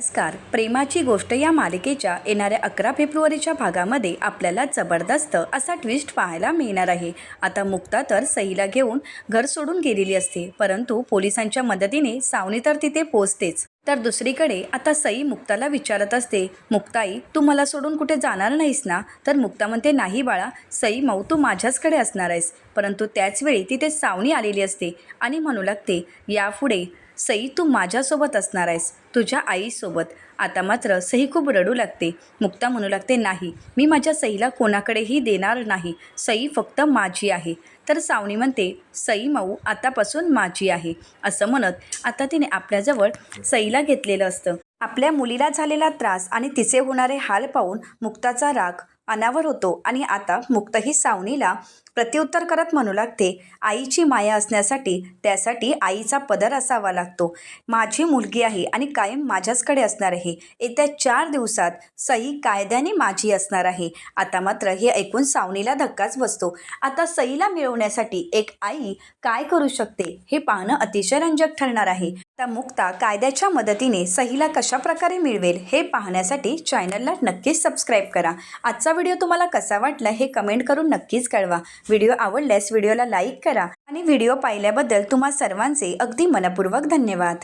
नमस्कार. प्रेमाची गोष्ट या मालिकेच्या येणाऱ्या अकरा फेब्रुवारीच्या भागामध्ये आपल्याला जबरदस्त असा ट्विस्ट पाहायला मिळणार आहे. आता मुक्ता तर सईला घेऊन घर सोडून गेलेली असते परंतु पोलिसांच्या मदतीने सावनी तर तिथे पोचतेच तर दुसरीकडे आता सई मुक्ताला विचारत असते मुक्ताई तू मला सोडून कुठे जाणार नाहीस ना? तर मुक्ता म्हणते नाही बाळा सई मऊ तू माझ्याचकडे असणार आहेस. परंतु त्याचवेळी तिथे सावनी आलेली असते आणि म्हणू लागते यापुढे सई तू माझ्यासोबत असणार आहेस तुझ्या आईसोबत. आता मात्र सई खूप रडू लागते. मुक्ता म्हणू लागते नाही मी माझ्या सईला कोणाकडेही देणार नाही. सई फक्त माझी आहे. तर सावनी म्हणते सई माऊ आतापासून माझी आहे. असं म्हणत आता तिने आपल्याजवळ सईला घेतलेलं असतं. आपल्या मुलीला झालेला त्रास आणि तिचे होणारे हाल पाहून मुक्ताचा राग अनावर होतो. आणि आता मुक्तही सावनीला प्रत्युत्तर करत म्हणू लागते आईची माया असण्यासाठी त्यासाठी आईचा पदर असावा लागतो. माझी मुलगी आहे आणि कायम माझ्याचकडे असणार आहे. येत्या चार दिवसात सई कायद्याने माझी असणार आहे. आता मात्र हे ऐकून सावनीला धक्काच बसतो. आता सईला मिळवण्यासाठी एक आई काय करू शकते हे पाहणं अतिशय रंजक ठरणार आहे. आता मुक्ता कायद्याच्या मदतीने सईला कशा प्रकारे मिळवेल हे पाहण्यासाठी चॅनलला नक्कीच सबस्क्राईब करा. आजचा व्हिडिओ तुम्हाला कसा वाटला हे कमेंट करून नक्कीच कळवा. व्हिडिओ आवडल्यास व्हिडिओला लाईक करा आणि व्हिडिओ पाहिल्याबद्दल तुम्हा सर्वांचे अगदी मनपूर्वक धन्यवाद.